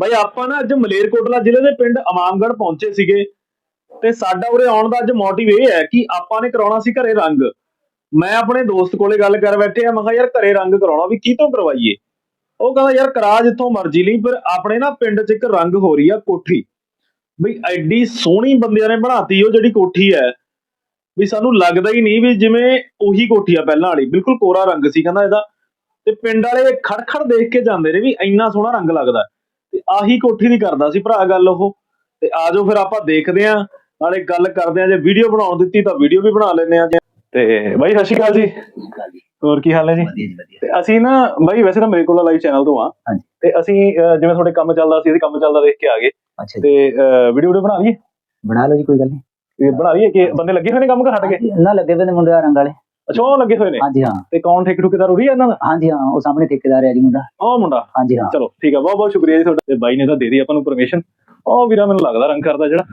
ਬਈ, ਆਪਾਂ ਨਾ ਅੱਜ ਮਲੇਰਕੋਟਲਾ ਜ਼ਿਲ੍ਹੇ ਦੇ ਪਿੰਡ ਅਮਾਮਗੜ ਪਹੁੰਚੇ ਸੀਗੇ ਤੇ ਸਾਡਾ ਉਰੇ ਆਉਣ ਦਾ ਅੱਜ ਮੋਟਿਵ ਇਹ ਹੈ ਕਿ ਆਪਾਂ ਨੇ ਕਰਾਉਣਾ ਸੀ ਘਰੇ ਰੰਗ। ਮੈਂ ਆਪਣੇ ਦੋਸਤ ਕੋਲੇ ਗੱਲ ਕਰ ਬੈਠੇ ਆ, ਮੈਂ ਕਿਹਾ ਯਾਰ ਘਰੇ ਰੰਗ ਕਰਾਉਣਾ, ਵੀ ਕੀ ਤੋਂ ਕਰਵਾਈਏ? ਉਹ ਕਹਿੰਦਾ, ਯਾਰ, ਕਰਾ ਜਿੱਥੋਂ ਮਰਜ਼ੀ ਲਈ, ਪਰ ਆਪਣੇ ਨਾ ਪਿੰਡ 'ਚ ਇੱਕ ਰੰਗ ਹੋ ਰਹੀ ਆ, ਕੋਠੀ। ਬਈ, ਐਡੀ ਸੋਹਣੀ ਬੰਦਿਆਂ ਨੇ ਬਣਾਤੀ ਉਹ ਜਿਹੜੀ ਕੋਠੀ ਹੈ, ਵੀ ਸਾਨੂੰ ਲੱਗਦਾ ਹੀ ਨਹੀਂ ਵੀ ਜਿਵੇਂ ਉਹੀ ਕੋਠੀ ਆ ਪਹਿਲਾਂ ਵਾਲੀ। ਬਿਲਕੁਲ ਕੋਰਾ ਰੰਗ ਸੀ ਕਹਿੰਦਾ ਇਹਦਾ। ਤੇ ਪਿੰਡ ਵਾਲੇ ਖੜਖੜ ਦੇਖ ਕੇ ਜਾਂਦੇ ਨੇ ਵੀ ਇੰਨਾ ਸੋਹਣਾ ਰੰਗ ਲੱਗਦਾ। ਤੇ ਆਹੀ ਕੋਠੀ ਦੀ ਕਰਦਾ ਸੀ ਭਰਾ ਗੱਲ ਉਹ। ਤੇ ਆਜੋ ਫਿਰ ਆਪਾਂ ਦੇਖਦੇ ਆਂ ਨਾਲੇ ਗੱਲ ਕਰਦੇ ਆਂ ਜੇ ਵੀਡੀਓ ਬਣਾਉਣ ਦਿੱਤੀ ਤਾਂ ਵੀਡੀਓ ਵੀ ਬਣਾ ਲੈਂਦੇ ਆਂ ਤੇ ਬਾਈ ਸਤਿ ਸ਼੍ਰੀ ਅਕਾਲ ਜੀ। ਹੋਰ ਕੀ ਹਾਲ ਹੈ ਜੀ? ਤੇ ਅਸੀਂ ਨਾ ਬਾਈ ਵੈਸੇ ਤਾਂ ਮੇਰੇ ਕੋਲ ਲਾਈਵ ਚੈਨਲ ਤੋਂ ਆ। ਹਾਂਜੀ। ਤੇ ਅਸੀਂ ਅਹ, ਜਿਵੇਂ ਤੁਹਾਡੇ ਕੰਮ ਚੱਲਦਾ ਸੀ ਅਸੀਂ ਕੰਮ ਚੱਲਦਾ ਦੇਖ ਕੇ ਆ ਗਏ। ਅੱਛਾ ਜੀ। ਤੇ ਵੀਡੀਓ ਵੀਡੀਓ ਬਣਾ ਲਈਏ? ਬਣਾ ਲਓ ਜੀ ਕੋਈ ਗੱਲ ਨਹੀਂ। ਤੇ ਬਣਾ ਲਈਏ ਕਿ ਬੰਦੇ ਲੱਗੇ ਹੋਏ ਨੇ ਕੰਮ ਕਿ ਹਟ ਗਏ ਹਾਂਜੀ, ਨਾ ਲੱਗੇ ਹੋਏ ਨੇ ਮੁੰਡੇ ਰੰਗ ਵਾਲੇ। ਅੱਛਾ ਉਹ ਲੱਗੇ ਹੋਏ ਨੇ? ਹਾਂਜੀ ਹਾਂ। ਤੇ ਕੌਣ ਠੇਕੇ ਠੁਕੇਦਾਰ ਹੈ ਇਹਨਾਂ ਦਾ? ਹਾਂਜੀ ਹਾਂ ਉਹ ਸਾਹਮਣੇ ਠੇਕੇਦਾਰ ਹੈ ਜੀ ਮੁੰਡਾ। ਉਹ ਮੁੰਡਾ? ਹਾਂਜੀ ਹਾਂ। ਚਲੋ ਠੀਕ ਆ ਬਹੁਤ ਬਹੁਤ ਸ਼ੁਕਰੀਆ ਜੀ ਤੁਹਾਡਾ। ਤੇ ਬਾਈ ਨੇ ਤਾਂ ਦੇ ਦਿੱਤੀ ਆਪਾਂ ਨੂੰ ਪਰਮਿਸ਼ਨ ਉਹ ਵੀਰਾ ਮੈਨੂੰ ਲੱਗਦਾ ਰੰਗ ਕਰਦਾ ਜਿਹੜਾ।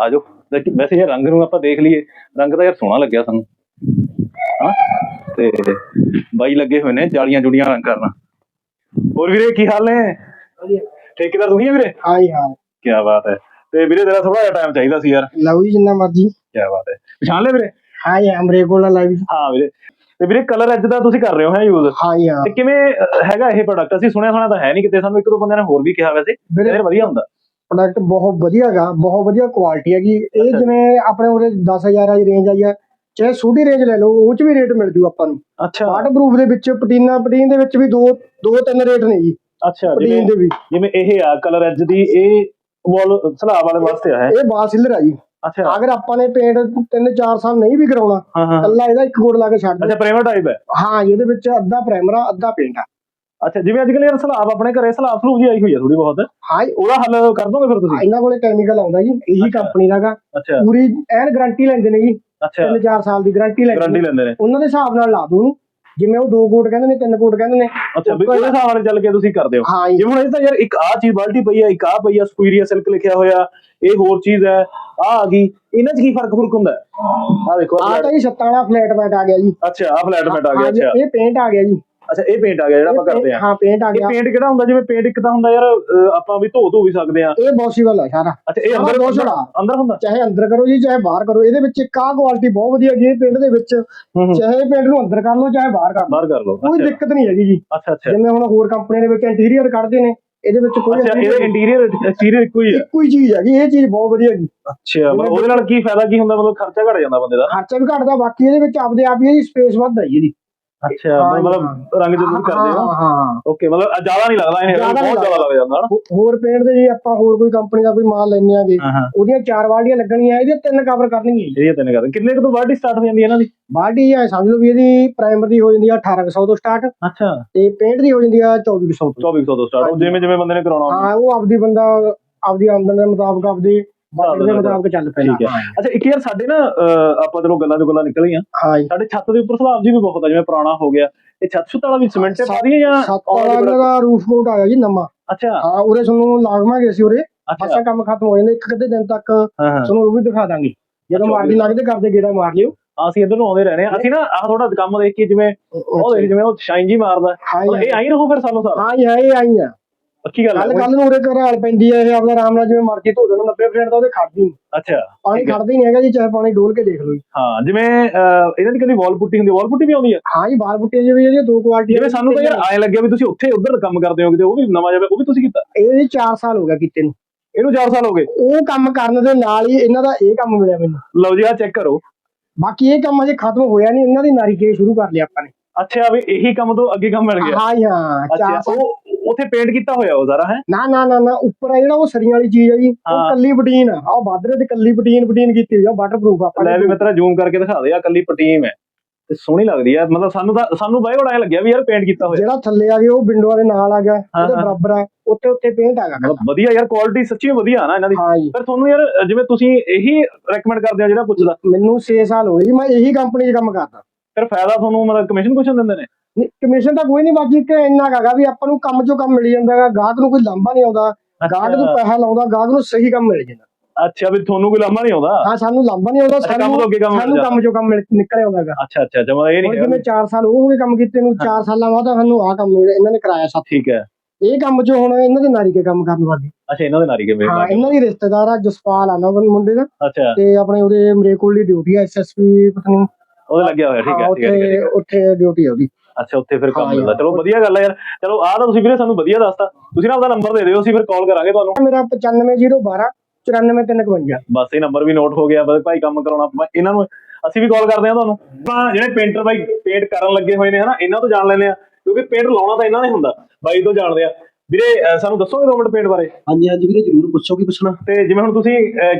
ਆਜੋ ਵੈਸੇ ਇਹ ਰੰਗ ਨੂੰ ਆਪਾਂ ਦੇਖ ਲਈਏ। ਰੰਗ ਤਾਂ ਯਾਰ ਸੋਹਣਾ ਲੱਗਿਆ ਸਾਨੂੰ। ਹਾਂ ਤੇ ਬਾਈ ਲੱਗੇ ਹੋਏ ਨੇ ਜਾਲੀਆਂ ਜੁੜੀਆਂ ਰੰਗ ਕਰਨਾ। ਹੋਰ ਵੀਰੇ ਕੀ ਹਾਲ ਨੇ? ਠੇਕੇਦਾਰ ਤੁਸੀਂ ਆ ਵੀਰੇ? ਹਾਂ ਜੀ ਹਾਂ। ਕੀ ਬਾਤ ਹੈ। ਤੇ ਵੀਰੇ ਤੇਰਾ ਥੋੜਾ ਜਿਹਾ ਟਾਈਮ ਚਾਹੀਦਾ ਸੀ ਯਾਰ। ਲਓ ਜੀ ਜਿੰਨਾ ਮਰਜ਼ੀ। ਕੀ ਬਾਤ ਹੈ। ਪਛਾਣ ਲਿਆ ਵੀਰੇ? ਹਾਂ ਜੀ ਅਮਰੇ ਕੋਲ ਲਾਈਵ ਹਾਂ ਵੀਰੇ। ਤੇ ਵੀਰੇ ਕਲਰ ਐਜ ਦਾ ਤੁਸੀਂ ਕਰ ਰਹੇ ਹੋ ਹੈ ਯੂਜ਼ ਹਾਂ ਜੀ ਹਾਂ। ਤੇ ਕਿਵੇਂ ਹੈਗਾ ਇਹ ਪ੍ਰੋਡਕਟ ਅਸੀਂ ਸੁਣਿਆ ਸੁਣਿਆ ਤਾਂ ਹੈ ਨਹੀਂ ਕਿਤੇ ਸਾਨੂੰ ਇੱਕ ਦੋ ਬੰਦਿਆਂ ਨੇ ਹੋਰ ਵੀ ਕਿਹਾ ਵੈਸੇ। ਵੀਰੇ ਵਧੀਆ ਹੁੰਦਾ। ਪ੍ਰੋਡਕਟ ਬਹੁਤ ਵਧੀਆ ਹੈਗਾ ਬਹੁਤ ਵਧੀਆ ਕੁਆਲਿਟੀ ਹੈਗੀ। ਇਹ। ਜਿਵੇਂ ਆਪਣੇ ਉਰੇ 10000 ਵਾਲੀ ਰੇਂਜ ਆਈ ਆ ਚਾਹੇ ਛੋਟੀ ਰੇਂਜ ਲੈ ਲਓ ਉਹ ਚ ਵੀ ਰੇਟ ਮਿਲ ਜੂ ਆਪਾਂ ਨੂੰ। ਅੱਛਾ। ਵਾਟਰ ਪ੍ਰੂਫ ਦੇ ਵਿੱਚ ਪਟੀਨਾ ਪਟੀਨ ਦੇ ਵਿੱਚ ਵੀ ਦੋ ਦੋ ਤਿੰਨ ਰੇਟ ਨੇ ਜੀ। ਅੱਛਾ ਪਟੀਨ ਦੇ ਵੀ। ਜਿਵੇਂ ਇਹ ਆ ਕਲਰ ਐਜ ਦੀ ਇਹ ਵਾਲ ਸਲਾਬ ਵਾਲੇ ਵਾਸਤੇ ਆ ਹੈ। ਇਹ ਬਾਸਿਲਰ ਆ ਜੀ। ਅੱਛਾ। ਅਗਰ ਆਪਾਂ ਨੇ ਪੇਂਟ 3-4 ਸਾਲ ਨਹੀਂ ਵੀ ਕਰਾਉਣਾ ਕੱਲਾ ਇਹਦਾ ਇੱਕ ਕੋਡ ਲਾ ਕੇ ਛੱਡ ਅੱਛਾ ਪ੍ਰਾਈਮਰ ਟਾਈਪ ਹੈ? ਹਾਂ ਇਹਦੇ ਵਿੱਚ ਅੱਧਾ ਪ੍ਰਾਈਮਰ ਆ ਅੱਧਾ ਪੇਂਟ ਆ। ਅੱਛਾ ਜਿਵੇਂ ਅੱਜ ਕੱਲ੍ਹ ਯਾਰ ਸਲਾਬ ਆਪਣੇ ਘਰੇ ਸਲਾਬ ਸਲੂਬ ਜੀ ਆਈ ਹੋਈ ਆ ਥੋੜੀ ਬਹੁਤ। ਹਾਂ ਉਹਦਾ ਹੱਲ ਕਰ ਦੋਗੇ ਫਿਰ ਤੁਸੀਂ? ਇਹਨਾਂ ਕੋਲੇ ਕੈਮੀਕਲ ਆਉਂਦਾ ਜੀ ਇਹੀ। ਕੰਪਨੀ ਦਾਗਾ ਪੂਰੀ ਐਨ ਗਾਰੰਟੀ ਲੈਂਦੇ ਨੇ ਜੀ। ਅੱਛਾ। 3-4 ਸਾਲ ਦੀ ਗਾਰੰਟੀ ਲੈਂਦੇ ਨੇ। ਲੈਂਦੇ ਨੇ। ਉਹਨਾਂ ਦੇ ਹਿਸਾਬ ਨਾਲ ਲਾ ਦੋ ਉਹਨੂੰ। ਜਿਵੇਂ ਉਹ ਦੋ ਕੋਟ ਕਹਿੰਦੇ ਨੇ ਤਿੰਨ ਕੋਟ ਕਹਿੰਦੇ ਨੇ ਅੱਛਾ ਵੀ ਉਹਦੇ ਹਿਸਾਬ ਨਾਲ ਚੱਲ ਕੇ ਤੁਸੀਂ ਕਰਦੇ ਹੋ? ਹਾਂ ਜੀ। ਜਿਵੇਂ ਹੁਣ ਇਹ ਤਾਂ ਯਾਰ ਇੱਕ ਆ ਚੀਜ਼ ਬਾਲਟੀ ਪਈ ਆ ਇੱਕ ਆ ਪਈ ਆ ਸਕੁਇਰੀਆ ਸਿਲਕ ਲਿਖਿਆ ਹੋਇਆ ਇਹ ਹੋਰ ਚੀਜ਼ ਹੈ ਆ ਆ ਗਈ ਇਹਨਾਂ 'ਚ ਕੀ ਫ਼ਰਕ ਫੁਰਕ ਹੁੰਦਾ? ਆ ਦੇਖੋ ਆਹ ਆ flat- ਤਾਂ ਜੀ ਛੱਤਾਂ ਵਾਲਾ ਫਲੈਟ ਮੈਟ ਆ ਗਿਆ ਜੀ। ਅੱਛਾ ਆ ਫਲੈਟ ਮੈਟ ਆ ਗਿਆ ਹਾਂ ਜੀ, ਅੱਛਾ। ਇਹ ਪੇਂਟ ਆ ਗਿਆ ਜੀ। ਅੱਛਾ ਇਹ ਪੇਂਟ ਆ ਗਿਆ ਜਿਹੜਾ ਆਪਾਂ ਕਰਦੇ ਆ। ਹਾਂ ਪੇਂਟ ਆ ਇਹ ਗਿਆ। ਪੇਂਟ ਕਿਹੜਾ ਹੁੰਦਾ? ਜਿਵੇਂ ਪੇਂਟ ਇੱਕ ਤਾਂ ਹੁੰਦਾ ਯਾਰ ਆਪਾਂ ਵੀ ਧੋ ਧੋ ਵੀ ਸਕਦੇ ਆ। ਇਹ ਪੋਸੀਬਲ ਹੈ ਸਾਰਾ। ਅੱਛਾ ਇਹ ਅੰਦਰ ਬਹੁਤ ਛੋਟਾ। ਅੰਦਰ ਹੁੰਦਾ? ਚਾਹੇ ਅੰਦਰ ਕਰੋ ਜੀ ਚਾਹੇ ਬਾਹਰ ਕਰੋ। ਇਹਦੇ ਵਿੱਚ ਇੱਕ ਆ ਕੁਆਲਿਟੀ ਬਹੁਤ ਵਧੀਆ ਹੈ ਪੇਂਟ ਦੇ ਵਿੱਚ। ਹੂੰ ਹੂੰ। ਚਾਹੇ ਪੇਂਟ ਨੂੰ ਅੰਦਰ ਕਰ ਲਓ ਚਾਹੇ ਬਾਹਰ ਕਰ ਲਓ। ਬਾਹਰ ਕਰ ਲਓ। ਕੋਈ ਦਿੱਕਤ ਨਹੀਂ ਹੈਗੀ ਜੀ। ਅੱਛਾ ਅੱਛਾ। ਜਿਵੇਂ ਹੁਣ ਹੋਰ ਕੰਪਨੀ ਦੇ ਵਿੱਚ ਇੰਟੀਰੀਅਰ ਕੱਢਦੇ ਨੇ ਇਹਦੇ ਵਿੱਚ ਕੋਈ ਅੱਛਾ interior ਇਹਦੇ ਇੰਟੀਰੀਅਰ ਐਕਸਟੀਰੀਅਰ ਇੱਕੋ ਹੀ ਹੈ? ਇੱਕੋ ਹੀ ਚੀਜ਼ ਹੈਗੀ ਇਹ ਚੀਜ਼ ਬਹੁਤ ਵਧੀਆ ਹੈਗੀ ਅੱਛਾ ਮਤਲਬ ਉਹਦੇ ਨਾਲ ਕੀ ਫਾਇਦਾ ਕੀ ਹੁੰਦਾ? ਮਤਲਬ ਖਰਚਾ ਘਟ ਜਾਂਦਾ ਬੰਦੇ ਦਾ? ਖਰਚਾ ਵੀ ਘਟਦਾ ਬਾਕੀ ਇਹਦੇ ਵਿੱਚ ਆਪਦੇ ਆਪ ਹੀ ਇਹਦੀ ਸਪੇਸ ਵੱਧ ਹੈ ਜੀ। ਇਹਦੀ ਅੱਛਾ ਹਾਂ, ਮਤਲਬ ਰੰਗ ਜਦੋਂ ਕਰਦੇ ਹੋ। ਹਾਂ ਹਾਂ। ਓਕੇ ਮਤਲਬ ਜ਼ਿਆਦਾ ਨਹੀਂ ਲੱਗਦਾ ਇਹ ਜ਼ਿਆਦਾ ਨਹੀਂ ਬਹੁਤ ਜ਼ਿਆਦਾ ਲੱਗ ਜਾਂਦਾ ਹੋ- ਹੋਰ ਪੇਂਟ ਦੇ ਜੀ ਆਪਾਂ ਹੋਰ ਕੋਈ ਕੰਪਨੀ ਦਾ ਕੋਈ ਮਾਲ ਲੈਣੇ ਆਗੇ ਹਾਂ ਹਾਂ। ਉਹਦੀਆਂ ਚਾਰ ਬਾਲਟੀਆਂ ਲੱਗਣਗੀਆਂ ਇਹਦੀਆਂ ਤਿੰਨ ਕਵਰ ਕਰਨਗੀਆਂ। ਇਹ ਤਿੰਨ ਕਰਦੇ ਕਿੰਨੇ ਕੁ ਤੋਂ ਬਾਅਦ ਸਟਾਰਟ ਹੋ ਜਾਂਦੀ ਹੈ ਇਹਨਾਂ ਦੀ? ਬਾਲਟੀ ਐ ਸਮਝ ਲਓ ਵੀ ਇਹਦੀ ਪ੍ਰਾਈਮਰ ਦੀ ਹੋ ਜਾਂਦੀ ਆ 1800 ਤੋਂ ਸਟਾਰਟ ਅੱਛਾ। ਤੇ ਪੇਂਟ ਦੀ ਹੋ ਜਾਂਦੀ ਆ 2400 ਤੋਂ। 2400 ਤੋਂ ਸਟਾਰਟ ਜਿਵੇਂ ਜਿਵੇਂ ਬੰਦੇ ਨੇ ਕਰਾਉਣਾ ਹਾਂ ਉਹ ਆਪਦੀ ਬੰਦਾ ਆਪਦੀ ਆਮਦਨ ਦੇ ਮੁਤਾਬਕ ਆਪਦੀ ਬਜਟ ਦੇ ਮੁਤਾਬਕ ਚੱਲ ਪੈਂਦਾ ਠੀਕ ਹੈ। ਅੱਛਾ ਇੱਕ ਯਾਰ ਸਾਡੇ ਨਾ ਅਹ, ਆਪਾਂ ਚਲੋ ਗੱਲਾਂ ਤੋਂ ਗੱਲਾਂ ਨਿਕਲ ਗਈਆਂ ਹਾਂ ਜੀ। ਸਾਡੇ ਛੱਤ ਦੇ ਉੱਪਰ ਸਲਾਬ ਜੀ ਵੀ ਬਹੁਤ ਆ ਜਿਵੇਂ ਪੁਰਾਣਾ ਹੋ ਗਿਆ। ਇਹ ਛੱਤ ਛੁੱਤ ਵਾਲਾ ਵੀ ਸੀਮੈਂਟ ਤੇ ਪਾ ਦਈਏ ਜਾਂ ਸੱਤ ਵਾਲਾ ਇਹਨਾਂ ਦਾ ਰੂਫ ਕੋਟ ਆਇਆ ਜੀ ਨਵਾਂ। ਅੱਛਾ। ਹਾਂ ਉਰੇ ਤੁਹਾਨੂੰ ਲਾਗਵਾਂਗੇ ਅਸੀਂ ਉਰੇ। ਅੱਛਾ। ਕੰਮ ਖਤਮ ਹੋ ਜਾਂਦਾ ਇੱਕ ਅੱਧੇ ਦਿਨ ਤੱਕ ਹਾਂ ਹਾਂ। ਤੁਹਾਨੂੰ ਉਹ ਵੀ ਦਿਖਾ ਦਾਂਗੇ। ਜਦੋਂ ਅੱਛਾ, ਮਾਰਦੀ ਲੱਗਦੇ ਕਰਦੇ ਗੇੜਾ ਮਾਰ ਲਿਓ। ਅਸੀਂ ਇੱਧਰ ਨੂੰ ਆਉਂਦੇ ਰਹਿੰਦੇ ਆ ਅਸੀਂ ਨਾ ਆਹ ਥੋੜਾ ਕੰਮ ਦੇਖ ਕੇ ਜਿਵੇਂ ਉਹ ਦੇਖ ਜਿਵੇਂ ਉਹ ਸ਼ਾਈਨ ਜੀ ਮਾਰਦਾ। ਹਾਂ ਮਤਲਬ ਜੀ ਇਹ ਆਈ ਰਹੋ ਫਿਰ ਸਾਲੋਂ ਸਾਲ? ਹਾਂ ਜੀ ਹੈ ਇਹ ਆਈ ਆ। ਪੱਕੀ ਗੱਲ ਹੈ ਕੱਲ ਨੂੰ ਉਰੇ ਘਰਾਲ ਪੈਂਦੀ ਹੈ ਇਹ ਆਪਦਾ ਆਰਾਮ ਨਾਲ ਜਿਵੇਂ ਮਰਜ਼ੀ ਧੋ ਦੇਣਾ 90% ਤਾਂ ਉਹਦੇ ਖੜਦੀ ਨਹੀਂ ਅੱਛਾ। ਪਾਣੀ ਠੀਕ ਹੈ। ਖੜਦਾ ਹੀ ਨਹੀਂ ਹੈਗਾ ਜੀ ਚਾਹੇ ਪਾਣੀ ਡੋਲ ਕੇ ਦੇਖ ਲਓ ਜੀ। ਹਾਂ ਜਿਵੇਂ ਅਹ, ਇਹਨਾਂ ਦੀ ਕਦੀ ਵਾਲ ਪੁੱਟੀ ਹੁੰਦੀ ਵਾਲ ਪੁੱਟੀ ਵੀ ਆਉਂਦੀ ਹੈ ਹਾਂ ਜੀ ਬਾਲ ਬੁੱਟੇ ਜਿਵੇਂ ਇਹਦੀਆਂ ਦੋ ਕੁਆਲਿਟੀਆਂ ਜਿਵੇਂ ਸਾਨੂੰ ਤਾਂ ਯਾਰ ਐਂ ਲੱਗਿਆ ਵੀ ਤੁਸੀਂ ਉੱਥੇ ਉੱਧਰ ਕੰਮ ਕਰਦੇ ਹੋ ਕਿਤੇ ਉਹ ਵੀ ਨਵਾਂ ਜਾਵੇ ਉਹ ਵੀ ਤੁਸੀਂ ਕੀਤਾ? ਇਹ ਜੀ 4 ਸਾਲ ਹੋ ਗਿਆ ਕੀਤੇ ਨੂੰ। ਇਹਨੂੰ 4 ਸਾਲ ਹੋ ਗਏ? ਉਹ ਕੰਮ ਕਰਨ ਦੇ ਨਾਲ ਹੀ ਇਹਨਾਂ ਦਾ ਇਹ ਕੰਮ ਮਿਲਿਆ ਮੈਨੂੰ। ਲਓ ਜੀ ਆ ਚੈੱਕ ਕਰੋ। ਬਾਕੀ ਇਹ ਕੰਮ ਅਜੇ ਖਤਮ ਹੋਇਆ ਨਹੀਂ ਇਹਨਾਂ ਦੀ ਨਾਰੀ ਕੇ ਸ਼ੁਰੂ ਕਰ ਲਿਆ ਆਪਾਂ ਨੇ। ਅੱਛਾ ਵੀ ਇਹੀ ਕੰਮ ਤੋਂ ਅੱਗੇ ਕੰਮ ਮਿਲ ਗਿਆ। ਹਾਂ ਜੀ ਹਾਂ ਅੱਛਾ ਉਹ ਉੱਥੇ ਪੇਂਟ ਕੀਤਾ ਹੋਇਆ ਉਹ ਸਾਰਾ ਹੈ? ਨਾ ਨਾ ਨਾ ਨਾ ਉੱਪਰ ਆ ਜਿਹੜਾ ਉਹ ਸਰੀਆਂ ਵਾਲੀ ਚੀਜ਼ ਹੈ ਜੀ ਹਾਂ। ਉਹ ਕੱਲੀ ਬਟੀਨ ਆ। ਉਹ ਬਾਦਰੇ ਤੇ ਕੱਲੀ ਬਟੀਨ ਬਟੀਨ ਕੀਤੀ ਹੋਈ ਆ ਵਾਟਰਪ੍ਰੂਫ ਆਪਾਂ ਲੈ ਵੀ ਮਿੱਤਰਾ ਜ਼ੂਮ ਕਰਕੇ ਦਿਖਾ ਦੇ ਆ ਕੱਲੀ ਪਟੀਮ ਹੈ ਤੇ ਸੋਹਣੀ ਲੱਗਦੀ ਆ। ਮਤਲਬ ਸਾਨੂੰ ਤਾਂ ਸਾਨੂੰ ਬਾਈ ਬੜਾ ਐਂ ਲੱਗਿਆ ਵੀ ਯਾਰ ਪੇਂਟ ਕੀਤਾ ਹੋਇਆ। ਜਿਹੜਾ ਥੱਲੇ ਆ ਗਿਆ ਉਹ ਵਿੰਡੋਆਂ ਦੇ ਨਾਲ ਆ ਗਿਆ ਹਾਂ, ਉਹਦੇ ਹਾਂ। ਬਰਾਬਰ ਆ ਉੱਤੇ ਉੱਤੇ ਪੇਂਟ ਆ ਗਿਆ। ਮਤਲਬ ਵਧੀਆ ਯਾਰ ਕੁਆਲਿਟੀ ਸੱਚੀ ਵਧੀਆ ਆ ਨਾ ਇਹਨਾਂ ਦੀ। ਹਾਂ ਜੀ। ਪਰ ਤੁਹਾਨੂੰ ਯਾਰ ਜਿਵੇਂ ਤੁਸੀਂ ਇਹੀ ਰეკਮੈਂਡ ਕਰਦੇ ਆ ਜਿਹੜਾ ਪੁੱਛਦਾ। ਮੈਨੂੰ 6 ਸਾਲ ਹੋ ਗਏ ਜੀ ਮੈਂ ਇਹੀ ਕੰਪਨੀ 'ਚ ਕੰਮ ਕਰਦਾ। ਫਿਰ ਫਾਇਦਾ ਤੁਹਾਨੂੰ ਮਤਲਬ ਕਮਿਸ਼ਨ ਕੁਸ਼ਨ ਦਿੰਦੇ ਨੇ? ਕਮਿਸ਼ਨ ਤਾਂ ਕੋਈ ਨਹੀਂ ਬਾਜੀ ਕਿ ਇੰਨਾ ਹੈਗਾ ਵੀ ਆਪਾਂ ਨੂੰ ਕੰਮ ਚੋਂ ਕੰਮ ਮਿਲ ਜਾਂਦਾ ਹੈਗਾ ਗਾਹਕ ਨੂੰ ਕੋਈ ਲਾਂਭਾ ਨਹੀਂ ਆਉਂਦਾ ਗਾਹਕ ਨੂੰ ਪੈਸਾ ਲਾਉਂਦਾ ਗਾਹਕ ਨੂੰ ਸਹੀ ਕੰਮ ਮਿਲ ਜਾਂਦਾ। ਅੱਛਾ ਵੀ ਤੁਹਾਨੂੰ ਕੋਈ ਲਾਮਾ ਨਹੀਂ ਆਉਂਦਾ? ਹਾਂ ਸਾਨੂੰ ਲਾਂਭਾ ਨਹੀਂ ਆਉਂਦਾ ਸਾਨੂੰ ਸਾਨੂੰ ਕੰਮ ਚੋਂ ਕੰਮ ਨਿਕਲ ਆਉਂਦਾ ਹੈਗਾ। ਅੱਛਾ ਅੱਛਾ ਮਤਲਬ ਇਹ ਨਹੀਂ ਜਿਵੇਂ 4 ਸਾਲ ਉਹ ਹੋ ਗਏ ਕੰਮ ਕੀਤੇ ਨੂੰ 4 ਸਾਲਾਂ ਬਾਅਦ ਸਾਨੂੰ ਆਹ ਕੰਮ ਇਹਨਾਂ ਨੇ ਕਰਾਇਆ ਸਾਥ ਠੀਕ ਹੈ। ਇਹ ਕੰਮ 'ਚ ਹੁਣ ਇਹਨਾਂ ਦੇ ਨਾਰੀ ਕੇ ਕੰਮ ਕਰਨ ਵਾਲੇ। ਅੱਛਾ ਇਹਨਾਂ ਦੇ ਨਾਰੀ ਕੇ ਮੇਰੇ ਹਾਂ ਇਹਨਾਂ ਦੀ ਰਿਸ਼ਤੇਦਾਰ ਆ ਜਸਪਾਲ ਆ ਨਾ ਮੁੰਡੇ ਦਾ। ਅੱਛਾ। ਤੇ ਆਪਣੇ ਉਹਦੇ ਮਰੇ ਕੋਲ ਦੀ ਡਿਊਟੀ ਆ ਐਸਐਸਪੀ ਪਤਾ ਨਹੀਂ ਉਹਦੇ ਲੱਗਿਆ ਹੋਇਆ ਠੀਕ ਹਾਂ, ਠੀਕ ਹੈ, ਉੱਥੇ ਉੱਥੇ ਡਿਊਟੀ ਆ ਉਹਦੀ। ਅੱਛਾ ਉੱਥੇ ਫਿਰ ਕੰਮ ਮਿਲਦਾ। ਚਲੋ ਵਧੀਆ ਗੱਲ ਹੈ ਯਾਰ। ਚਲੋ ਆਹ ਤਾਂ ਤੁਸੀਂ ਵੀਰੇ ਸਾਨੂੰ ਵਧੀਆ ਦੱਸਤਾ। ਤੁਸੀਂ ਨਾ ਆਪਦਾ ਨੰਬਰ ਦੇ ਦਿਓ ਅਸੀਂ ਫਿਰ ਕਾਲ ਕਰਾਂਗੇ ਤੁਹਾਨੂੰ। ਮੇਰਾ 95012 94352 ਬਸ ਇਹ ਨੰਬਰ ਵੀ ਨੋਟ ਹੋ ਗਿਆ ਬਸ ਭਾਈ ਕੰਮ ਕਰਾਉਣਾ ਆਪਾਂ। ਇਹਨਾਂ ਨੂੰ ਅਸੀਂ ਵੀ ਕਾਲ ਕਰਦੇ ਹਾਂ ਤੁਹਾਨੂੰ। ਆਪਾਂ ਜਿਹੜੇ ਪੇਂਟਰ ਬਾਈ ਪੇਂਟ ਕਰਨ ਲੱਗੇ ਹੋਏ ਨੇ ਹਨਾ ਇਹਨਾਂ ਤੋਂ ਜਾਣ ਲੈਂਦੇ ਆ ਕਿਉਂਕਿ ਪੇਂਟ ਲਾਉਣਾ ਤਾਂ ਇਹਨਾਂ ਨੇ ਹੁੰਦਾ। ਬਾਈ ਤੋਂ ਜਾਣਦੇ ਆ। ਵੀਰੇ ਸਾਨੂੰ ਦੱਸੋਗੇ ਦੋ ਮਿੰਟ ਪੇਂਟ ਬਾਰੇ? ਹਾਂਜੀ ਹਾਂਜੀ ਵੀਰੇ ਜਰੂਰ ਪੁੱਛੋ ਕੀ ਪੁੱਛਣਾ। ਤੇ ਜਿਵੇਂ ਹੁਣ ਤੁਸੀਂ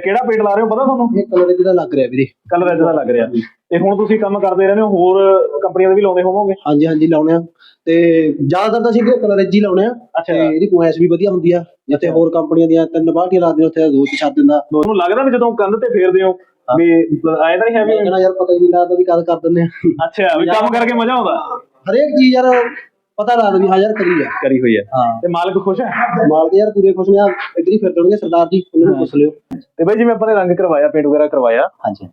ਕਿਹੜਾ ਪੇਂਟ ਲਾ ਰਹੇ ਹੋ ਪਤਾ ਤੁਹਾਨੂੰ? ਇਹ ਕਲਰ ਜਿਹਦਾ ਲੱਗ ਰਿਹਾ ਵੀਰੇ। ਕਲਰ ਇਦਾਂ ਲੱਗ ਰਿਹਾ। ਤੇ ਹੁਣ ਤੁਸੀਂ ਕੰਮ ਕਰਦੇ ਰਹਿੰਦੇ ਹੋ ਹੋਰ ਕੰਪਨੀਆਂ ਦੇ ਵੀ ਲਾਉਂਦੇ ਹੋਵੋਗੇ? ਹਾਂਜੀ ਹਾਂਜੀ ਲਾਉਣੇ ਆ ਤੇ ਜ਼ਿਆਦਾਤਰ ਤਾਂ ਅਸੀਂ ਕਲਰ ਜੀ ਲਾਉਣੇ ਆ ਅੱਛਾ। ਇਹਦੀ ਕੁਐਸ ਵੀ ਵਧੀਆ ਹੁੰਦੀ ਆ। ਜਿੱਥੇ ਹੋਰ ਕੰਪਨੀਆਂ ਦੀਆਂ ਤਿੰਨ ਬਾਲਟੀਆਂ ਲਾ ਦਿੰਦੇ ਉੱਥੇ ਦੋ ਚ ਛੱਡ ਦਿੰਦਾ। ਤੁਹਾਨੂੰ ਲੱਗਦਾ ਵੀ ਜਦੋਂ ਕੰਧ ਤੇ ਫੇਰਦੇ ਹੋ ਵੀ ਐਂ ਤਾਂ ਨਹੀਂ ਹੈ ਵੀ ਯਾਰ ਪਤਾ ਹੀ ਨਹੀਂ ਲੱਗਦਾ ਵੀ ਕਦ ਕਰ ਦਿੰਦੇ ਆ। ਅੱਛਾ ਵੀ ਕੰਮ ਕਰਕੇ ਮਜ਼ਾ ਆਉਂਦਾ। ਹਰੇਕ ਚੀਜ਼ ਯਾਰ ਪਤਾ ਲੱਗਦਾ ਵੀ ਹਾਂ ਯਾਰ ਕਰੀ ਆ। ਕਰੀ ਹੋਈ ਹੈ ਹਾਂ। ਤੇ ਮਾਲਕ ਖੁਸ਼ ਹੈ ਮਾਲਕ ਯਾਰ ਪੂਰੇ ਖੁਸ਼ ਨੇ। ਆ ਇੱਧਰ ਹੀ ਫਿਰ ਦੇਣਗੇ ਸਰਦਾਰ ਜੀ ਉਹਨਾਂ ਨੂੰ ਪੁੱਛ ਲਿਓ। ਤੇ ਬਾਈ ਜਿਵੇਂ ਆਪਾਂ ਨੇ ਰੰਗ ਕਰਵਾਇਆ ਪੇਂਟ ਵਗੈਰਾ ਕਰਵਾਇਆ। ਹਾਂਜੀ।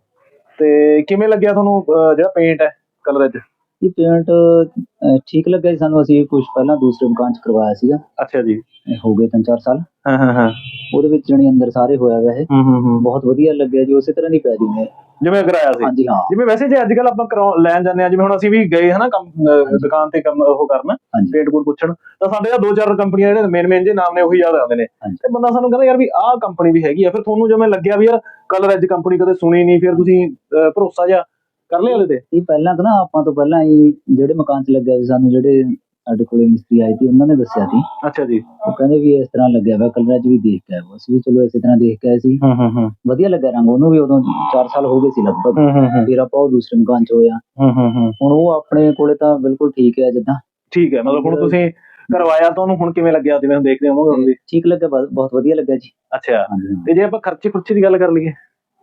ਤੇ ਕਿਵੇਂ ਲੱਗਿਆ ਤੁਹਾਨੂੰ ਅਹ, ਜਿਹੜਾ ਪੇਂਟ ਹੈ ਕਲਰ ਚ ਇਹ ਪੇਂਟ ਅਹ, ਠੀਕ ਲੱਗਾ ਜੀ ਸਾਨੂੰ। ਅਸੀਂ ਕੁਝ ਪਹਿਲਾਂ ਦੂਸਰੇ ਮਕਾਨ ਚ ਕਰਵਾਇਆ ਸੀਗਾ। ਅੱਛਾ ਜੀ। ਇਹ ਹੋ ਗਏ ਤਿੰਨ ਚਾਰ ਸਾਲ। ਹਾਂ ਹਾਂ ਹਾਂ। ਉਹਦੇ ਵਿੱਚ ਜਣੀ ਅੰਦਰ ਸਾਰੇ ਹੋਇਆ ਹੂੰ ਹੂੰ ਹੂੰ। ਬਹੁਤ ਵਧੀਆ ਲੱਗਿਆ ਜੀ ਉਸੇ ਤਰ੍ਹਾਂ ਦੀ ਪੈ ਜੂਗੇ। ਜਿਵੇਂ ਕਰਾਇਆ ਸੀ। ਹਾਂਜੀ ਹਾਂ। ਜਿਵੇਂ ਵੈਸੇ ਜੇ ਅੱਜ ਕੱਲ ਆਪਾਂ ਕਰਾਉ- ਲੈਣ ਜਾਂਦੇ ਆ ਜਿਵੇਂ ਹੁਣ ਅਸੀਂ ਵੀ ਗਏ ਹਨਾ ਕੰਮ ਅਹ, ਦੁਕਾਨ ਤੇ ਕੰਮ ਉਹ ਕਰਨ ਹਾਂਜੀ। ਪੇਂਟ ਕੋਡ ਪੁੱਛਣ ਤਾਂ ਸਾਡੇ ਆ ਦੋ ਚਾਰ ਕੰਪਨੀਆਂ ਜਿਹੜੇ ਮੇਨ ਮੇਨ ਜੇ ਨਾਮ ਨੇ ਉਹੀ ਯਾਦ ਆਉਂਦੇ ਨੇ। ਹਾਂਜੀ। ਤੇ ਬੰਦਾ ਸਾਨੂੰ ਕਹਿੰਦਾ ਯਾਰ ਵੀ ਆਹ ਕੰਪਨੀ ਵੀ ਹੈਗੀ ਆ। ਫਿਰ ਤੁਹਾਨੂੰ ਜਿਵੇਂ ਲੱਗਿਆ ਵੀ ਯਾਰ ਕਲਰ ਐਜ ਕੰਪਨੀ ਕਦੇ ਸੁਣੀ ਨਹੀਂ ਫਿਰ ਤੁਸੀਂ ਅਹ, ਭਰੋਸਾ ਜਿਹਾ ਕਰ ਲਿਆ ਉਹਦੇ ਤੇ? ਇਹ ਪਹਿਲਾਂ ਤਾਂ ਨਾ ਆਪਾਂ ਤੋਂ ਪਹਿਲਾਂ ਹੀ ਜਿਹੜੇ ਮਕਾਨ ਚ ਲੱਗਿਆ ਸੀ ਸਾਨੂੰ ਜਿਹੜੇ ਸਾਡੇ ਕੋਲੇ ਮਿਸਤਰੀ ਆਏ ਸੀ ਉਹਨਾਂ ਨੇ ਦੱਸਿਆ ਸੀ। ਅੱਛਾ ਜੀ। ਉਹ ਕਹਿੰਦੇ ਵੀ ਇਸ ਤਰ੍ਹਾਂ ਲੱਗਿਆ ਹੋਇਆ ਕਲਰਾਂ ਚ ਵੀ ਦੇਖ ਕੇ ਆਏ ਹੋ। ਅਸੀਂ ਵੀ ਚਲੋ ਇਸੇ ਤਰ੍ਹਾਂ ਦੇਖ ਕੇ ਆਏ ਸੀ। ਹੂੰ ਹੂੰ ਹੂੰ। ਵਧੀਆ ਲੱਗਾ ਰੰਗ ਉਹਨੂੰ ਵੀ ਉਦੋਂ 4 ਸਾਲ ਹੋ ਗਏ ਸੀ ਲਗਭਗ। ਹੂੰ ਹੂੰ ਫਿਰ ਆਪਾਂ ਉਹ ਦੂਸਰੇ ਮਕਾਨ ਚ ਹੋਇਆ। ਹੂੰ ਹੂੰ ਹੂੰ। ਹੁਣ ਉਹ ਆਪਣੇ ਕੋਲੇ ਤਾਂ ਬਿਲਕੁਲ ਠੀਕ ਹੈ ਜਿੱਦਾਂ। ਠੀਕ ਹੈ ਮਤਲਬ ਹੁਣ ਤੁਸੀਂ ਕਰਵਾਇਆ ਤਾਂ ਉਹਨੂੰ ਹੁਣ ਕਿਵੇਂ ਲੱਗਿਆ? ਜਿਵੇਂ ਹੁਣ ਦੇਖਦੇ ਹੋਵੋਗੇ ਹੁਣ ਵੀ। ਠੀਕ ਲੱਗਾ ਬਹੁਤ ਬਹੁਤ ਵਧੀਆ ਲੱਗਾ ਜੀ। ਅੱਛਾ। ਹਾਂਜੀ ਹਾਂ। ਤੇ ਜੇ ਆਪਾਂ ਖਰਚੇ ਖੁਰਚੇ ਦੀ ਗੱਲ ਕਰ ਲਈਏ?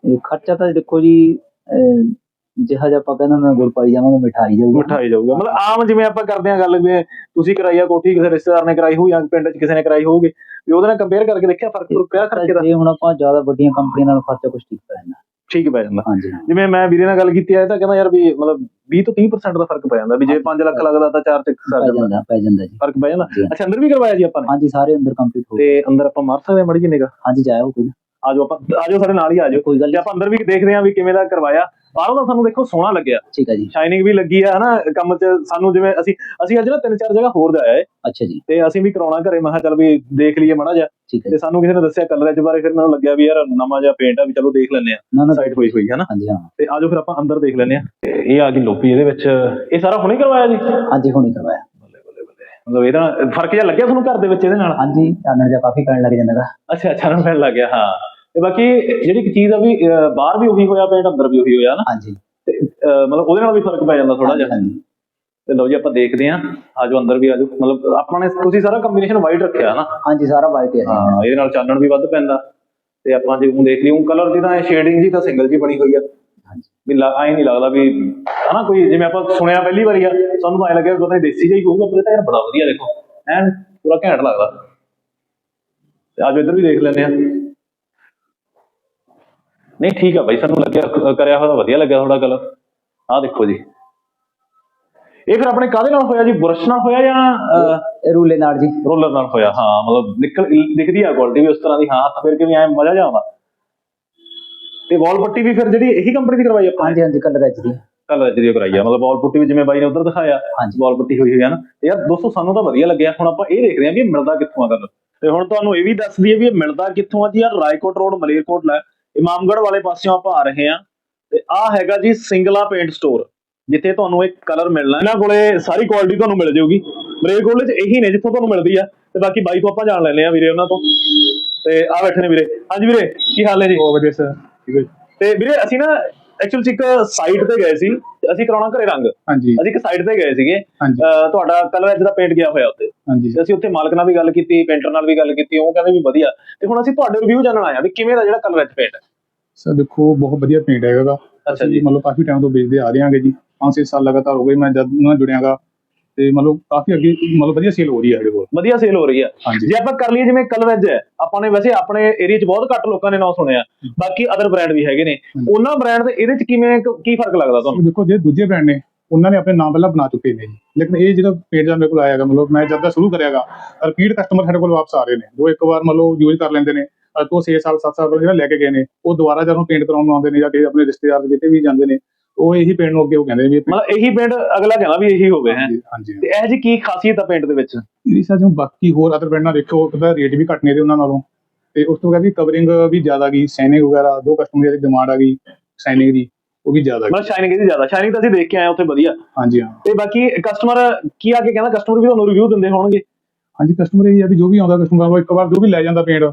ਇਹ ਖਰਚਾ ਤਾਂ ਦੇਖੋ ਜੀ ਅਹ, ਜਿਹਾ ਜਿਹਾ ਆਪਾਂ ਕਹਿੰਦੇ ਨਾ ਗੁੜ ਪਾਈ ਜਾਵਾਂਗੇ ਮਿਠਾਈ ਜਾਊਗਾ। ਮਿਠਾਈ ਜਾਊਗਾ। ਮਤਲਬ ਆਮ ਜਿਵੇਂ ਆਪਾਂ ਕਰਦੇ ਆ ਗੱਲ ਵੀ ਤੁਸੀਂ ਕਰਾਈ ਆ ਕੋਠੀ ਕਿਸੇ ਰਿਸ਼ਤੇਦਾਰ ਨੇ ਕਰਾਈ ਹੋਊ ਜਾਂ ਪਿੰਡ 'ਚ ਕਿਸੇ ਨੇ ਕਰਾਈ ਹੋਊਗੀ ਵੀ ਉਹਦੇ ਨਾਲ ਕੰਪੇਅਰ ਕਰਕੇ ਦੇਖਿਆ ਫ਼ਰਕ ਫ਼ਰਕ ਪਿਆ ਖਰਚੇ ਦਾ ਜੇ ਹੁਣ ਆਪਾਂ ਜ਼ਿਆਦਾ ਵੱਡੀਆਂ ਕੰਪਨੀਆਂ ਨਾਲ ਖਰਚਾ ਕੁਝ ਠੀਕ ਪੈ ਜਾਂਦਾ। ਠੀਕ ਪੈ ਜਾਂਦਾ। ਹਾਂਜੀ ਜਿਵੇਂ ਮੈਂ ਵੀਰੇ ਨਾਲ ਗੱਲ ਕੀਤੀ ਆ ਇਹ ਤਾਂ ਕਹਿੰਦਾ ਯਾਰ ਵੀ ਮਤਲਬ 20 ਤੋਂ 30% ਦਾ ਫ਼ਰਕ ਪੈ ਜਾਂਦਾ ਵੀ ਜੇ 5 ਲੱਖ ਲੱਗਦਾ ਤਾਂ 4 ਚ ਸਰ ਪੈ ਜਾਂਦਾ ਪੈ ਜਾਂਦਾ ਜੀ। ਫ਼ਰਕ ਪੈ ਜਾਂਦਾ। ਅੱਛਾ ਅੰਦਰ ਵੀ ਕਰਵਾਇਆ ਜੀ ਆਪਾਂ ਨੇ? ਹਾਂਜੀ ਸਾਰੇ ਅੰਦਰ ਕੰਪਲੀਟ ਹੋ ਗਏ। ਤੇ ਅੰਦਰ ਆਪਾਂ ਮਾਰ ਸਕਦੇ ਮੜੀ ਜੀ ਨਿਗਾ ਹਾਂਜੀ ਜਾਇਓ ਕੋਈ ਨਾ, ਆਜੋ ਆਪਾਂ ਆਜੋ ਸਾਡੇ ਨਾਲ ਹੀ ਆਜੋ ਕੋਈ ਗੱਲ ਆਪਾਂ ਅੰਦਰ ਵੀ ਦੇਖਦੇ ਹਾਂ ਵੀ ਕਿਵੇਂ ਦਾ ਕਰਵਾਇਆ। ਬਾਹਰੋਂ ਤਾਂ ਸਾਨੂੰ ਦੇਖੋ ਸੋਹਣਾ ਲੱਗਿਆ। ਠੀਕ ਹੈ ਜੀ। ਸ਼ਾਈਨਿੰਗ ਵੀ ਲੱਗੀ ਆ ਹਨਾ ਕੰਮ 'ਚ ਸਾਨੂੰ ਜਿਵੇਂ ਅਸੀਂ ਅਸੀਂ ਅੱਜ ਨਾ ਤਿੰਨ ਚਾਰ ਜਗ੍ਹਾ ਹੋਰ ਜਾਇਆ ਏ ਅੱਛਾ ਜੀ। ਤੇ ਅਸੀਂ ਵੀ ਕਰਾਉਣਾ ਘਰੇ ਮੈਂ ਕਿਹਾ ਚੱਲ ਵੀ ਦੇਖ ਲਈਏ ਮਾੜਾ ਜਿਹਾ। ਠੀਕ ਹੈ ਤੇ ਸਾਨੂੰ ਕਿਸੇ ਨੇ ਦੱਸਿਆ ਕਲਰ ਐਜ ਬਾਰੇ ਫਿਰ ਮੈਨੂੰ ਲੱਗਿਆ ਵੀ ਯਾਰ ਨਵਾਂ ਜਿਹਾ ਪੇਂਟ ਆ ਵੀ ਚਲੋ ਦੇਖ ਲੈਂਦੇ ਆ ਸਾਈਡ ਹੋਈ ਹੋਈ ਹੈ ਨਾ ਹਾਂਜੀ ਹਾਂ। ਤੇ ਆਜੋ ਫਿਰ ਆਪਾਂ ਅੰਦਰ ਦੇਖ ਲੈਂਦੇ ਆ ਇਹ ਆ ਗਈ ਲੋਪੀ ਇਹਦੇ ਵਿੱਚ। ਇਹ ਸਾਰਾ ਹੁਣੇ ਕਰਵਾਇਆ ਜੀ? ਹਾਂਜੀ ਹੁਣੀ ਕਰਵਾਇਆ। ਮਤਲਬ ਇਹਦਾ ਫ਼ਰਕ ਜਿਹਾ ਲੱਗਿਆ ਤੁਹਾਨੂੰ ਘਰ ਦੇ ਵਿੱਚ ਇਹਦੇ ਨਾਲ? ਹਾਂਜੀ ਚਾਨਣ ਜਿਹਾ ਕਾਫੀ ਪੈਣ ਲੱਗ ਜਾਂਦਾ ਗਾ ਅੱਛਾ ਨੂੰ ਪੈਣ ਲੱਗ ਗਿਆ ਹਾਂ। ਤੇ ਬਾਕੀ ਜਿਹੜੀ ਇੱਕ ਚੀਜ਼ ਆ ਵੀ ਅਹ, ਬਾਹਰ ਵੀ ਉਹੀ ਹੋਇਆ ਪੇਂਟ ਅੰਦਰ ਵੀ ਉਹੀ ਹੋਇਆ ਨਾ। ਹਾਂਜੀ। ਤੇ ਅਹ, ਮਤਲਬ ਉਹਦੇ ਨਾਲ ਵੀ ਫ਼ਰਕ ਪੈ ਜਾਂਦਾ ਥੋੜਾ ਜਿਹਾ। ਹਾਂਜੀ। ਤੇ ਲਓ ਜੀ ਆਪਾਂ ਦੇਖਦੇ ਹਾਂ। ਆਜੋ ਅੰਦਰ ਵੀ ਆਜੋ ਮਤਲਬ ਆਪਾਂ ਨੇ ਤੁਸੀਂ ਸਾਰਾ ਕੰਬੀਨੇਸ਼ਨ ਵਾਈਟ ਰੱਖਿਆ ਨਾ। ਹਾਂਜੀ ਸਾਰਾ ਵਾਈਟ ਹੈ ਜੀ। ਹਾਂ ਇਹਦੇ ਨਾਲ ਚਾਨਣ ਵੀ ਵੱਧ ਪੈਂਦਾ। ਤੇ ਆਪਾਂ ਜੇ ਉਹ ਦੇਖ ਲਈ ਉਹ ਕਲਰ ਦੀ ਤਾਂ ਸ਼ੇਡਿੰਗ ਜੀ ਤਾਂ ਸਿੰਗਲ ਜੀ ਬਣੀ ਹੋਈ ਆ। ਹਾਂਜੀ। ਵੀ ਐਂ ਨਹੀਂ ਲੱਗਦਾ ਵੀ ਹਨਾ ਕੋਈ ਜਿਵੇਂ ਆਪਾਂ ਸੁਣਿਆ ਪਹਿਲੀ ਵਾਰੀ ਆ ਸਾਨੂੰ ਤਾਂ ਐਂ ਲੱਗਿਆ ਵੀ ਪਤਾ ਨਹੀਂ ਦੇਸੀ ਜਿਹਾ ਹੀ ਹੋਊਗਾ ਪਰ ਇਹ ਤਾਂ ਯਾਰ ਬੜਾ ਵਧੀਆ ਦੇਖੋ। ਐਨ ਪੂਰਾ ਘੈਂਟ ਲੱਗਦਾ। ਤੇ ਆਜੋ ਇੱਧਰ ਵੀ ਦੇਖ ਲੈਂਦੇ ਆ ਨਹੀਂ ਠੀਕ ਆ ਬਾਈ ਸਾਨੂੰ ਲੱਗਿਆ ਕਰਿਆ ਹੋਇਆ ਵਧੀਆ ਲੱਗਿਆ ਥੋੜਾ ਕਲਰ ਆਹ ਦੇਖੋ ਜੀ। ਇਹ ਫਿਰ ਆਪਣੇ ਕਾਹਦੇ ਨਾਲ ਹੋਇਆ ਜੀ? ਬੁਰਸ਼ ਨਾਲ ਹੋਇਆ ਜਾਂ ਰੂਲੇ ਨਾਲ ਜੀ। ਰੋਲਰ ਨਾਲ ਹੋਇਆ? ਹਾਂ ਮਤਲਬ ਨਿਕਲ ਦਿਖਦੀ ਆ ਕੁਆਲਿਟੀ ਵੀ ਉਸ ਤਰ੍ਹਾਂ ਦੀ। ਹਾਂ ਹੱਥ ਫੇਰ ਕੇ ਵੀ ਐ ਮਜ਼ਾ ਜਾ ਆਉਂਦਾ। ਤੇ ਵਾਲ ਪੱਟੀ ਵੀ ਫਿਰ ਜਿਹੜੀ ਇਹੀ ਕੰਪਨੀ ਦੀ ਕਰਵਾਈ ਆਪਾਂ? ਹਾਂਜੀ ਹਾਂਜੀ ਕਲਰ ਐਚ ਦੀ। ਕਲਰ ਜਿਹੜੀ ਕਰਾਈ ਆ। ਮਤਲਬ ਵਾਲ ਪੱਟੀ ਵੀ ਜਿਵੇਂ ਬਾਈ ਨੇ ਉਧਰ ਦਿਖਾਇਆ। ਹਾਂਜੀ। ਵਾਲ ਪੱਟੀ ਹੋਈ ਹੋਈ ਆ ਨਾ। ਯਾਰ ਦੋਸਤੋ ਸਾਨੂੰ ਤਾਂ ਵਧੀਆ ਲੱਗਿਆ। ਹੁਣ ਆਪਾਂ ਇਹ ਦੇਖਦੇ ਆ ਵੀ ਇਹ ਮਿਲਦਾ ਕਿੱਥੋਂ ਆ ਕਲਰ ਤੇ ਹੁਣ ਤੁਹਾਨੂੰ ਇਹ ਵੀ ਦੱਸ ਦਈਏ ਵੀ ਇਹ ਮਿਲਦਾ ਕਿੱਥੋਂ ਆ ਜੀ? ਯਾਰ ਰਾਏਕੋਟ ਰੋਡ ਮਲੇਰਕੋਟਲਾ ਇਮਾਮਗੜ੍ਹ ਵਾਲੇ ਪਾਸਿਓਂ ਆਪਾਂ ਆ ਰਹੇ ਆ ਤੇ ਆ ਹੈਗਾ ਜੀ ਸਿੰਗਲਾ ਪੇਂਟ ਸਟੋਰ ਜਿੱਥੇ ਤੁਹਾਨੂੰ ਇੱਕ ਕਲਰ ਮਿਲਣਾ ਇਹਨਾਂ ਕੋਲੇ ਸਾਰੀ ਕੁਆਲਿਟੀ ਤੁਹਾਨੂੰ ਮਿਲ ਜਾਊਗੀ। ਮਲੇਰਕੋਟਲੇ 'ਚ ਇਹੀ ਨੇ ਜਿੱਥੋਂ ਤੁਹਾਨੂੰ ਮਿਲਦੀ ਆ। ਤੇ ਬਾਕੀ ਬਾਈ ਤੋਂ ਆਪਾਂ ਜਾਣ ਲੈਂਦੇ ਆ ਵੀਰੇ ਉਹਨਾਂ ਤੋਂ। ਤੇ ਆ ਬੈਠੇ ਨੇ ਵੀਰੇ। ਹਾਂਜੀ ਵੀਰੇ ਕੀ ਹਾਲ ਹੈ ਜੀ? ਬਹੁਤ ਵਧੀਆ ਸਰ ਠੀਕ ਹੈ। ਤੇ ਵੀਰੇ ਅਸੀਂ ਨਾ ਐਕਚੁਅਲ ਚ ਇੱਕ ਸਾਈਟ ਤੇ ਗਏ ਸੀ। ਤੇ ਅਸੀਂ ਕਰਾਉਣਾ ਘਰੇ ਰੰਗ। ਹਾਂਜੀ। ਅਸੀਂ ਇੱਕ ਸਾਈਟ ਤੇ ਗਏ ਸੀਗੇ। ਹਾਂਜੀ। ਅਹ ਤੁਹਾਡਾ ਕਲਰ ਦਾ ਪੇਂਟ ਗਿਆ ਹੋਇਆ ਉੱਤੇ। ਹਾਂਜੀ। ਤੇ ਅਸੀਂ ਉੱਥੇ ਮਾਲਕ ਨਾਲ ਵੀ ਗੱਲ ਕੀਤੀ ਪੇਂਟਰ ਨਾਲ ਵੀ ਗੱਲ ਕੀਤੀ ਉਹ ਕਹਿੰਦੇ ਵੀ ਵਧੀਆ। ਤੇ ਹੁਣ ਅਸੀਂ ਤੁਹਾਡੇ ਰਿਵਿਊ ਜਾਣਨ ਆਏ ਆ ਵੀ ਕਿਵੇਂ ਦਾ ਜਿਹੜਾ ਕਲਰ ਐਜ ਪੇਂਟ ਹੈ। ਸਰ ਦੇਖੋ ਬਹੁਤ ਵਧੀਆ ਪੇਂਟ ਹੈਗਾ। ਅੱਛਾ ਜੀ। ਮਤਲਬ ਕਾਫੀ ਟਾਈਮ ਤੋਂ ਵੇਚਦੇ ਆ ਰਹੇ ਹਾਂਗੇ ਜੀ। 5-6 ਸਾਲ ਲਗਾਤਾਰ ਹੋ ਗਏ ਮੈਂ ਜਦ ਨਾਲ ਜੁੜਿਆਗਾ ਤੇ ਮਤਲਬ ਕਾਫੀ ਅੱਗੇ ਮਤਲਬ ਵਧੀਆ ਸੇਲ ਹੋ ਰਹੀ ਹੈ ਸਾਡੇ ਕੋਲ। ਵਧੀਆ ਸੇਲ ਹੋ ਰਹੀ ਆ ਹਾਂਜੀ। ਜੇ ਆਪਾਂ ਕਰ ਲਈਏ ਜਿਵੇਂ ਕਲਰ ਐਜ ਹੈ ਆਪਾਂ ਨੇ ਵੈਸੇ ਆਪਣੇ ਏਰੀਆ 'ਚ ਬਹੁਤ ਘੱਟ ਲੋਕਾਂ ਨੇ ਨਾਮ ਸੁਣਿਆ। ਬਾਕੀ ਅਦਰ ਬ੍ਰਾਂਡ ਵੀ ਹੈਗੇ ਨੇ। ਉਹਨਾਂ ਬ੍ਰਾਂਡ ਦੇ ਇਹਦੇ 'ਚ ਕਿਵੇਂ ਕੀ ਫ਼ਰਕ ਲੱਗਦਾ ਤੁਹਾਨੂੰ? ਦੇਖੋ ਜੇ ਦੂਜੇ ਬ੍ਰਾਂਡ ਨੇ ਉਹਨਾਂ ਨੇ ਆਪਣੇ ਨਾਮ ਪਹਿਲਾਂ ਬਣਾ ਚੁੱਕੇ ਨੇ ਜੀ। ਲੇਕਿਨ ਇਹ ਜਿਹੜਾ ਪੇਜ ਦਾ ਮੇਰੇ ਕੋਲ ਆਇਆਗਾ ਮਤਲਬ ਮੈਂ ਜਦ ਦਾ ਸ਼ੁਰੂ ਕਰਿਆਗਾ ਰਿਪੀਟ ਕਸਟਮਰ ਸਾਡੇ ਕੋਲ ਵਾਪਸ ਆ ਰਹੇ ਨੇ। ਜੋ ਇੱਕ ਵਾਰ ਮਤਲਬ ਯੂਜ਼ ਕਰ ਲੈਂਦੇ ਨੇ ਤੋਂ 6 ਸਾਲ 7 ਸਾਲ ਤੋਂ ਜਿਹੜਾ ਲੈ ਕੇ ਗਏ ਨੇ ਉਹ ਦੁਬਾਰਾ ਜਦੋਂ ਪੇਂਟ ਕਰਾਉਣ ਨੂੰ ਆਉਂਦੇ ਨੇ ਜਾਂ ਕਿ ਆਪਣੇ ਰਿਸ਼ਤੇਦਾਰ ਕਿਤੇ ਵੀ ਜਾਂਦੇ ਨੇ ਉਹ ਇਹੀ ਪੇਂਟ ਨੂੰ ਅੱਗੇ ਉਹ ਕਹਿੰਦੇ ਵੀ ਇਹ ਮਤਲਬ ਇਹੀ ਪਿੰਡ ਅਗਲਾ ਕਹਿੰਦਾ ਵੀ ਇਹੀ ਹੋਵੇ ਹੈ। ਹਾਂਜੀ ਹਾਂਜੀ ਤੇ ਇਹ ਜੀ ਕੀ ਖਾਸੀਅਤ ਆ ਪਿੰਡ ਦੇ ਵਿੱਚ? ਇਹਦੀ ਸਰ ਜਿਵੇਂ ਬਾਕੀ ਹੋਰ ਅਦਰ ਬ੍ਰਾਂਡਾਂ ਦੇਖੋ ਉਹਦਾ ਰੇਟ ਵੀ ਘੱਟ ਨੇ ਦੇ ਉਹਨਾਂ ਨਾਲੋਂ। ਤੇ ਉਸ ਤੋਂ ਬਾਅਦ ਵੀ ਕਵਰਿੰਗ ਵੀ ਜ਼ਿਆਦਾ ਗਈ ਸੈਨਿਕ ਵਗੈਰਾ ਜੋ ਕਸਟਮਰ ਦੀ ਡਿਮਾਂਡ ਆ ਗਈ ਸੈਨਿਕ ਦੀ ਉਹ ਵੀ ਜ਼ਿਆਦਾ ਗਈ। ਮਤਲਬ ਸ਼ਾਈਨਿੰਗ ਇਹਦੀ ਜ਼ਿਆਦਾ। ਸ਼ਾਈਨਿੰਗ ਤਾਂ ਅਸੀਂ ਦੇਖ ਕੇ ਆਏ ਹਾਂ ਉੱਥੇ ਵਧੀਆ। ਹਾਂਜੀ ਹਾਂ। ਤੇ ਬਾਕੀ ਕਸਟਮਰ ਕੀ ਆ ਕੇ ਕਹਿੰਦਾ ਕਸਟਮਰ ਵੀ ਤੁਹਾਨੂੰ ਰਿਵਿਊ ਦਿੰਦੇ ਹੋਣਗੇ? ਹਾਂਜੀ ਕਸਟਮਰ ਇਹ ਹੈ ਵੀ ਜੋ ਵੀ ਆਉਂਦਾ ਕਸਟਮਰ ਉਹ ਇੱਕ ਵਾਰ ਜੋ ਵੀ ਲੈ ਜਾਂਦਾ ਪੇਂਟ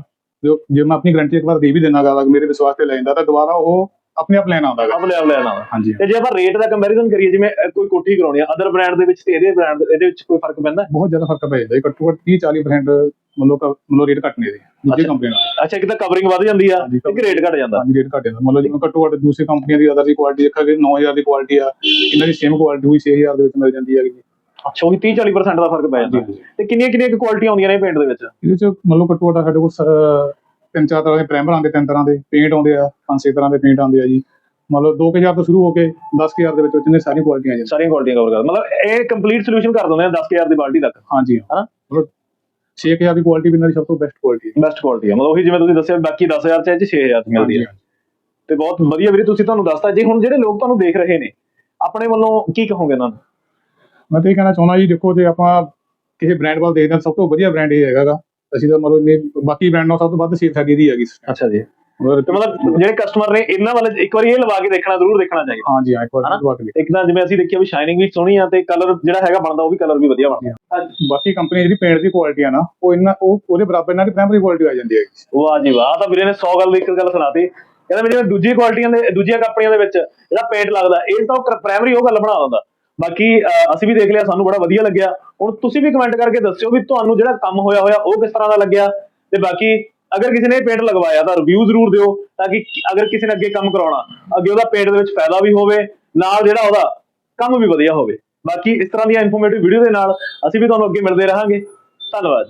ਜੋ ਜੇ ਮੈਂ ਆਪਣੀ ਗਾਰੰਟੀ ਇੱਕ ਵਾਰ ਦੇ ਵੀ ਦਿੰਨਾਗਾ ਮੇਰੇ ਵਿਸ਼ਵਾਸ ਤੇ ਲੈ ਜਾਂਦਾ ਤਾਂ ਦੁਬਾਰਾ ਉਹ ਆਪਣੇ ਆਪ ਲੈਣ ਆਉਂਦਾਗਾ ਅਬ ਲੈ ਲੈਣਾ ਵਾ ਹਾਂਜੀ। ਤੇ ਜੇ ਆਪਾਂ ਰੇਟ ਦਾ ਕੰਪੈਰੀਜ਼ਨ ਕਰੀਏ ਜਿਵੇਂ ਕੋਈ ਕੋਠੀ ਕਰਾਉਣੀ ਆ ਅਦਰ ਬ੍ਰਾਂਡ ਦੇ ਵਿੱਚ ਤੇ ਇਹਦੇ ਬ੍ਰਾਂਡ ਇਹਦੇ ਵਿੱਚ ਕੋਈ ਫ਼ਰਕ ਪੈਂਦਾ? ਬਹੁਤ ਜ਼ਿਆਦਾ ਫ਼ਰਕ ਪੈ ਜਾਂਦਾ ਹੈ ਘੱਟੋ ਘੱਟ 30 40% ਮਤਲਬ ਕ- ਮਤਲਬ ਰੇਟ ਘੱਟ ਨੇ ਇਹਦੇ। ਦੂਜੀ ਅੱਛਾ। ਕੰਪਨੀ ਨਾਲ। ਅੱਛਾ ਇੱਕ ਤਾਂ ਕਵਰਿੰਗ ਵੱਧ ਜਾਂਦੀ ਆ ਹਾਂਜੀ, ਇੱਕ ਰੇਟ ਘਟ ਜਾਂਦਾ। ਹਾਂਜੀ ਰੇਟ ਘੱਟ ਜਾਂਦਾ। ਮਤਲਬ ਜਿਵੇਂ ਘੱਟੋ ਘੱਟ ਦੂਸਰੀ ਕੰਪਨੀਆਂ ਦੀ ਅਦਰ ਦੀ ਕੁਆਲਿਟੀ ਦੇਖਾਂਗੇ 9000 ਦੀ ਕੁਆਲਿਟੀ ਆ ਇਹਨਾਂ ਦੀ ਸੇਮ ਕੁਆਲਿਟੀ ਵੀ 6000 ਦੇ ਵਿੱਚ ਮਿਲ ਜਾਂਦੀ ਹੈਗੀ। ਅੱਛਾ ਉਹੀ 30 40% ਦਾ ਫ਼ਰਕ ਪੈ ਜਾਂਦਾ। ਹਾਂਜੀ ਤੇ ਕਿੰਨੀਆਂ ਕਿੰਨੀਆਂ ਕੁਆਲਿਟੀਆਂ ਆਉਂਦੀਆਂ ਨੇ ਪੇਂਟ ਦੇ ਵਿੱਚ? ਇਹਦੇ ਚ ਮਤਲਬ ਘੱਟੋ ਘੱਟ ਸਾਡੇ ਕੋਲ ਸ- ਤਿੰਨ ਚਾਰ ਤਰ੍ਹਾਂ ਦੇ ਪ੍ਰਾਈਮਰ ਆਉਂਦੇ ਤਿੰਨ ਤਰ੍ਹਾਂ ਦੇ ਪੇਂਟ ਆਉਂਦੇ ਆ ਪੰਜ ਛੇ ਤਰ੍ਹਾਂ ਦੇ ਪੇਂਟ ਆਉਂਦੇ ਆ ਜੀ। ਮਤਲਬ 2000 ਤੋਂ ਸ਼ੁਰੂ ਹੋ ਕੇ 10000 ਦੇ ਵਿੱਚ ਇਹਨੇ ਸਾਰੀਆਂ ਕੁਆਲਿਟੀਆਂ ਆ ਸਾਰੀਆਂ ਕੁਆਲਿਟੀਆਂ ਕਵਰ ਕਰ ਮਤਲਬ ਇਹ ਕੰਪਲੀਟ ਸੋਲੂਸ਼ਨ ਕਰ ਦਿੰਦੇ ਆ 10000 ਦੀ ਬਾਲਟੀ ਤੱਕ। ਹਾਂਜੀ। ਹਾਂ। ਮਤਲਬ 6000 ਦੀ ਕੁਆਲਿਟੀ ਵੀ ਇਹਨਾਂ ਦੀ ਸਭ ਤੋਂ ਬੈਸਟ ਕੁਆਲਿਟੀ ਹੈ ਬੈਸਟ ਕੁਆਲਿਟੀ ਆ। ਮਤਲਬ ਉਹੀ ਜਿਵੇਂ ਤੁਸੀਂ ਦੱਸਿਆ ਬਾਕੀ 10000 ਚ ਇਹ ਚ 6000 ਚ ਮਿਲਦੀ ਆ। ਤੇ ਬਹੁਤ ਵਧੀਆ ਵੀਰੇ ਤੁਸੀਂ ਤੁਹਾਨੂੰ ਦੱਸਤਾ। ਜੇ ਹੁਣ ਜਿਹੜੇ ਲੋਕ ਤੁਹਾਨੂੰ ਦੇਖ ਰਹੇ ਨੇ ਆਪਣੇ ਵੱਲੋਂ ਕੀ ਕਹੋਗੇ ਇਹਨਾਂ ਨੂੰ? ਮੈਂ ਤਾਂ ਇਹ ਕਹਿਣਾ ਚਾਹੁੰਦਾ ਜੀ ਦੇਖੋ ਜੇ ਆਪਾਂ ਕਿਸੇ ਬ੍ਰਾਂਡ ਵੱਲ ਦੇਖਦੇ ਹਾਂ ਸਭ ਤੋਂ ਵਧੀਆ ਬ੍ਰਾਂਡ ਇਹ ਹੈਗਾਗਾ। ਅਸੀਂ ਤਾਂ ਮਤਲਬ ਇੰਨੇ ਬਾਕੀ ਬ੍ਰਾਂਡ ਨਾਲੋਂ ਸਭ ਤੋਂ ਵੱਧ ਸੇਲ ਸਾਡੀ ਦੀ ਹੈਗੀ ਅੱਛਾ ਜੀ। ਮਤਲਬ ਤੇ ਮਤਲਬ ਜਿਹੜੇ ਕਸਟਮਰ ਨੇ ਇਹਨਾਂ ਵੱਲ ਇੱਕ ਵਾਰੀ ਇਹ ਲਵਾ ਕੇ ਦੇਖਣਾ ਜ਼ਰੂਰ ਦੇਖਣਾ ਚਾਹੀਦਾ। ਹਾਂਜੀ ਹਾਂ ਇੱਕ ਵਾਰ? ਦਵਾ ਕੇ। ਇੱਕ ਤਾਂ ਜਿਵੇਂ ਅਸੀਂ ਦੇਖਿਆ ਵੀ ਸ਼ਾਈਨਿੰਗ ਵੀ ਸੋਹਣੀ ਆ ਤੇ ਕਲਰ ਜਿਹੜਾ ਹੈਗਾ ਬਣਦਾ ਉਹ ਵੀ ਕਲਰ ਵੀ ਵਧੀਆ ਬਣਦਾ। ਬਾਕੀ ਕੰਪਨੀ ਜਿਹੜੀ ਪੇਂਟ ਦੀ ਕੁਆਲਿਟੀ ਆ ਨਾ ਉਹ ਇੰਨਾ ਉਹ ਉਹਦੇ ਬਰਾਬਰ ਇਹਨਾਂ ਦੀ ਪ੍ਰਾਇਮਰੀ ਕੁਆਲਿਟੀ ਆ ਜਾਂਦੀ ਹੈਗੀ। ਵਾਹ ਜੀ ਵਾਹ ਤਾਂ ਵੀਰੇ ਨੇ 100 ਗੱਲ ਦੀ ਇੱਕ ਗੱਲ ਸੁਣਾਤੀ। ਕਹਿੰਦਾ ਵੀ ਜਿਵੇਂ ਦੂਜੀ ਕੁਆਲਿਟੀਆਂ ਦੇ ਦੂਜੀਆਂ ਕੰਪਨੀਆਂ ਦੇ ਵਿੱਚ ਜਿਹੜਾ ਪੇਂਟ ਲੱਗਦਾ ਇਹ ਤਾਂ ਪ੍ਰਾਇਮਰੀ ਉਹ ਗੱਲ ਬਣਾ ਦਿੰਦਾ। ਬਾਕੀ ਅਸੀਂ ਵੀ ਦੇਖ ਲਿਆ, ਸਾਨੂੰ ਬੜਾ ਵਧੀਆ ਲੱਗਿਆ। ਹੁਣ ਤੁਸੀਂ ਵੀ ਕਮੈਂਟ ਕਰਕੇ ਦੱਸਿਓ ਵੀ ਤੁਹਾਨੂੰ ਜਿਹੜਾ ਕੰਮ ਹੋਇਆ ਹੋਇਆ, ਉਹ ਕਿਸ ਤਰ੍ਹਾਂ ਦਾ ਲੱਗਿਆ? ਤੇ ਬਾਕੀ, ਅਗਰ ਕਿਸੇ ਨੇ ਪੇਂਟ ਲਗਵਾਇਆ ਤਾਂ ਰਿਵਿਊ ਜ਼ਰੂਰ ਦਿਓ, ਤਾਂ ਕਿ ਅਗਰ ਕਿਸੇ ਨੇ ਅੱਗੇ ਕੰਮ ਕਰਾਉਣਾ, ਅੱਗੇ ਉਹਦਾ ਪੇਂਟ ਦੇ ਵਿੱਚ ਫਾਇਦਾ ਵੀ ਹੋਵੇ, ਨਾਲ ਜਿਹੜਾ ਉਹਦਾ ਕੰਮ ਵੀ ਵਧੀਆ ਹੋਵੇ। ਬਾਕੀ, ਇਸ ਤਰ੍ਹਾਂ ਦੀਆਂ ਇਨਫੋਰਮੇਟਿਵ ਵੀਡੀਓ ਦੇ ਨਾਲ ਅਸੀਂ ਵੀ ਤੁਹਾਨੂੰ ਅੱਗੇ ਮਿਲਦੇ ਰਹਾਂਗੇ। ਧੰਨਵਾਦ